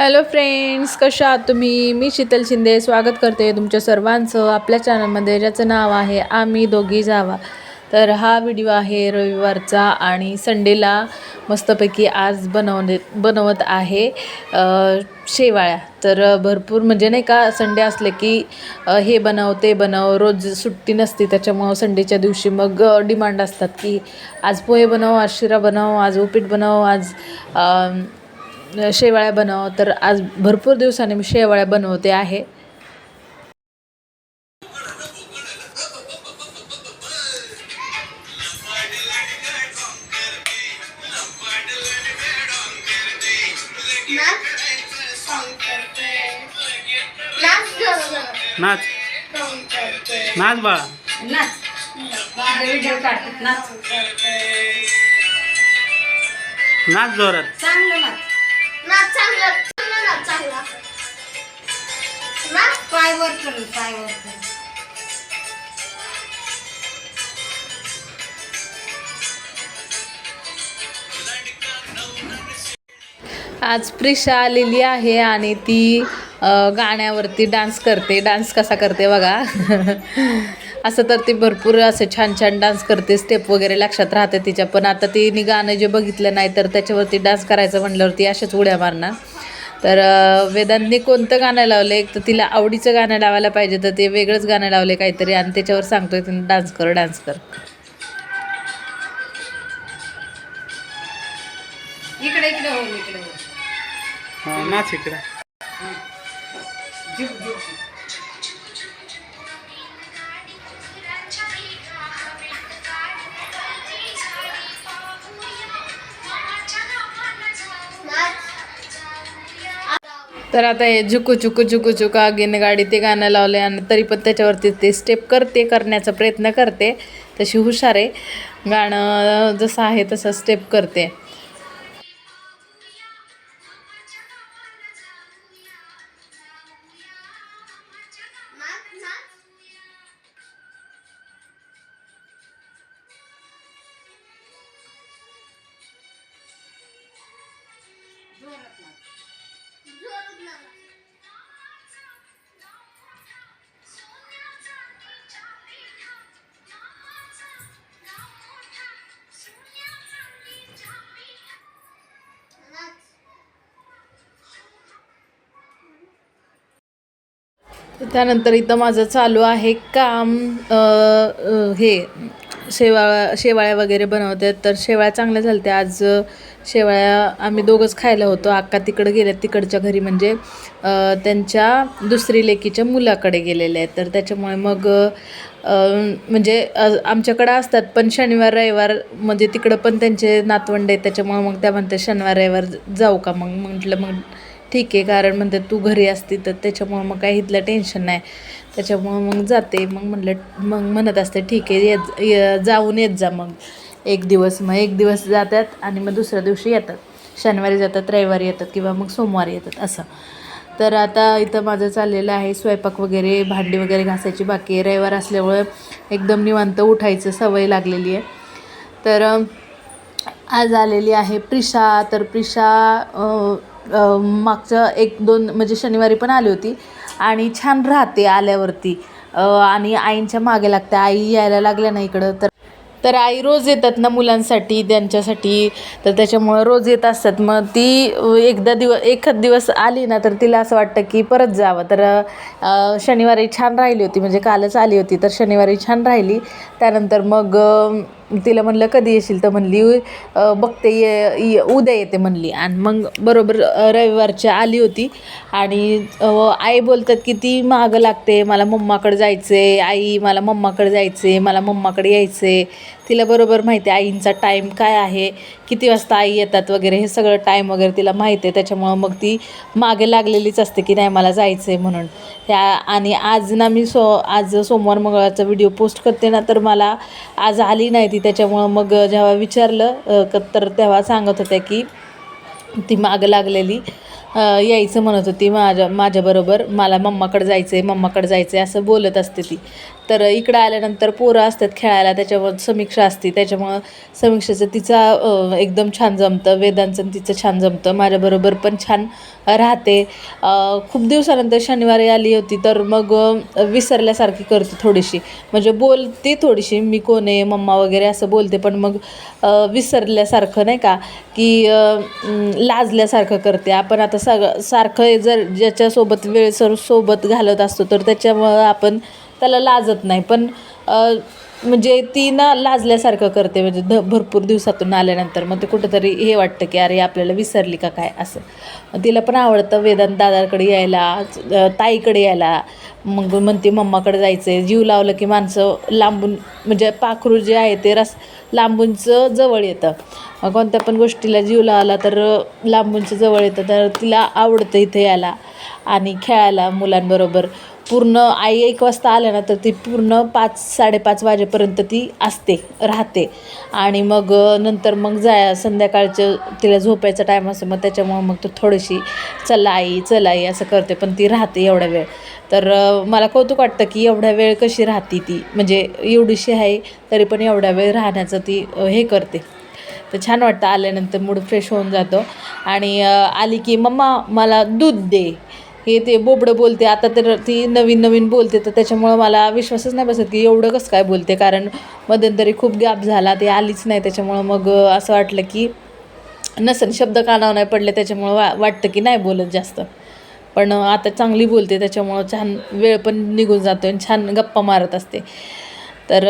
Hello friends कशा आहात तुम्ही? मी शीतल शिंदे. स्वागत करते तुमच्या सर्वांचं आपल्या चॅनलमध्ये ज्याचं नाव आहे आम्ही दोघी जावा. तर हा व्हिडिओ आहे रविवारचा आणि संडेला मस्तपैकी आज बनवणे बनवत आहे शेवाळ्या. तर भरपूर म्हणजे नाही का संडे असले की हे बनव ते बनव रोज सुट्टी नसते त्याच्यामुळं संडेच्या दिवशी मग डिमांड असतात की आज पोहे बनव आज शिरा बनव आज उपीट बनव आज शेवाळ्या बनव तर आज भरपूर दिवसांनी मी शेवाळ्या बनवते आहे. नाच. नाच बाळा. नाच. व्हिडिओ काढतात. नाच. नाच जोरात. चांगलं नाच नाच. पाय वर करून आज प्रिशा आलेली आहे आणि ती गाण्यावरती डान्स करते. डान्स कसा करते बघा. असं तर ती भरपूर असं छान छान डान्स करते. स्टेप वगैरे लक्षात राहते तिच्या. पण आता तिने गाणं जे बघितलं नाही तर त्याच्यावरती डान्स करायचं म्हटल्यावरती अशाच उड्या मारणार. तर वेदांतने कोणतं गाणं लावलं एक तर तिला आवडीचं गाणं लावायला पाहिजे तर ते वेगळंच गाणं लावले काहीतरी आणि त्याच्यावर सांगतोय तिने डान्स कर डान्स कर. इकडे इकडे हो इकडे हो हा, नाच इकडे. तर आता हे झुकू झुकू झुकू झुकू आगीने गाडी ते गाणं लावले आणि तरी पण त्याच्यावरती ते स्टेप करते करण्याचा प्रयत्न करते. तशी हुशार आहे. गाणं जसं आहे तसं स्टेप करते. त्यानंतर इथं माझं चालू आहे काम. हे शेवाळ्या शेवाळ्या वगैरे बनवते तर शेवाळ्या चांगल्या झाल्या आज शेवाळ्या आम्ही दोघंच खायला होतो. अक्का तिकडं गेल्या तिकडच्या घरी म्हणजे त्यांच्या दुसरी लेकीच्या मुलाकडे गेलेल्या आहेत. तर त्याच्यामुळे मग म्हणजे आमच्याकडं असतात पण शनिवार रविवार म्हणजे तिकडं पण त्यांचे नातवंड आहेत. त्याच्यामुळे मग त्या म्हणते शनिवार रविवार जाऊ का मग? म्हटलं मग ठीक आहे कारण म्हणते तू घरी असती तर त्याच्यामुळं मग काही इथलं टेन्शन नाही. त्याच्यामुळं मग जाते मग म्हणलं मग म्हणत असते ठीक आहे येत ये- जाऊन येत जा मग. एक दिवस मग एक दिवस जातात आणि मग दुसऱ्या दिवशी येतात. शनिवारी जातात रविवारी येतात किंवा मग सोमवारी येतात असं. तर आता इथं माझं चाललेलं आहे स्वयंपाक वगैरे भांडी वगैरे घासायची बाकी आहे. रविवार असल्यामुळं एकदम निवांत उठायचं सवय लागलेली आहे. तर आज आलेली आहे प्रिशा. तर प्रिशा मागचं एक दोन म्हणजे शनिवारी पण आली होती. आणि छान राहते आल्यावरती. आणि आईंच्या मागे लागते. आई यायला लागल्या ना इकडं. तर तर आई रोज येतात ना मुलांसाठी त्यांच्यासाठी. तर त्याच्यामुळं रोज येत असतात. मग ती एकदा दिवस एखाद दिवस आली ना तर तिला असं वाटतं की परत जावं. तर शनिवारी छान राहिली होती. म्हणजे कालच आली होती तर शनिवारी छान राहिली. त्यानंतर मग तिला म्हणलं कधी येशील? तर म्हणली बघते ये उद्या येते म्हणली. आणि मग बरोबर रविवारच्या आली होती. आणि आई बोलतात की ती मागं लागते मला मम्माकडे आहे आई मला मम्माकडे जायचे मला मम्माकडे यायचं आहे तिला बरोबर माहिती आहे आईंचा टाईम काय आहे किती वाजता आई येतात वगैरे हे सगळं टाईम वगैरे तिला माहिती आहे. त्याच्यामुळं मग ती मागे लागलेलीच असते की नाही मला जायचं आहे म्हणून. त्या आणि आज ना मी सो आज सोमवार मंगळवारचा व्हिडिओ पोस्ट करते ना तर मला आज आली नाही ती. त्याच्यामुळं मग जेव्हा विचारलं क- तर तेव्हा सांगत होत्या की ती मागं लागलेली यायचं म्हणत होती माझ्या माझ्याबरोबर. मला मम्माकडे जायचं आहे मम्माकडे जायचं आहे असं बोलत असते ती. तर इकडं आल्यानंतर पोरं असतात खेळायला त्याच्यावर समीक्षा असते. त्याच्यामुळं समीक्षेचं तिचा एकदम छान जमतं. वेदांचं तिचं छान जमतं. माझ्याबरोबर पण छान राहते. खूप दिवसानंतर शनिवारी आली होती तर मग विसरल्यासारखी करते थोडीशी. म्हणजे बोलते थोडीशी मी कोण आहे मम्मा वगैरे असं बोलते पण मग विसरल्यासारखं नाही का की लाजल्यासारखं करते. आपण आता सग सारखं जर ज्याच्यासोबत वेळ सर सोबत घालत असतो तर त्याच्यामुळं आपण त्याला लाजत नाही. पण म्हणजे ती ना लाजल्यासारखं करते. म्हणजे ध भरपूर दिवसातून आल्यानंतर मग ते कुठंतरी हे वाटतं की अरे आपल्याला विसरली का काय असं. तिला पण आवडतं वेदांत दादाकडे यायला ताईकडे यायला. मग म्हणते मम्माकडे जायचं आहे जीव लावलं की माणसं लांबून म्हणजे पाखरू जे आहे ते रस लांबूनचं जवळ येतं. मग कोणत्या पण गोष्टीला जीव लावला तर लांबूनचं जवळ येतं. तर तिला आवडतं इथे यायला आणि खेळायला मुलांबरोबर. पूर्ण आई एक वाजता आल्या ना तर ती पूर्ण पाच साडेपाच वाजेपर्यंत ती असते राहते. आणि मग नंतर मग जाय संध्याकाळचं तिला झोपायचा टाईम असतो मग त्याच्यामुळं मग तो थोडीशी चला आई चला आई असं करते पण ती राहते एवढा वेळ. तर मला कौतुक वाटतं की एवढ्या वेळ कशी राहते ती? म्हणजे एवढीशी आहे तरी पण एवढ्या वेळ राहण्याचं ती हे करते. तर छान वाटतं आल्यानंतर मूड फ्रेश होऊन जातो. आणि आली की मम्मा मला दूध दे. हे ते बोबडं बोलते आता तर ती नवीन नवीन बोलते तर त्याच्यामुळं मला विश्वासच नाही बसत की एवढं कसं काय बोलते कारण मध्यंतरी खूप गॅप झाला ते आलीच नाही त्याच्यामुळं मग असं वाटलं की नसेल शब्द कानावर नाही पडले त्याच्यामुळं वा वाटतं की नाही बोलत जास्त. पण आता चांगली बोलते त्याच्यामुळं छान वेळ पण निघून जातो आणि छान गप्पा मारत असते. तर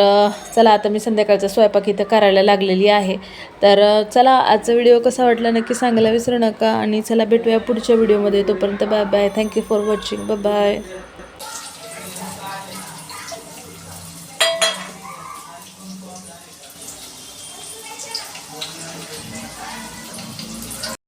चला आता मी संध्याकाळचा स्वयंपाक इथं करायला लागलेली आहे. तर चला आजचा व्हिडिओ कसा वाटला नक्की सांगायला विसरू नका. आणि चला भेटूया पुढच्या व्हिडिओमध्ये. तोपर्यंत bye bye. Thank you for watching bye bye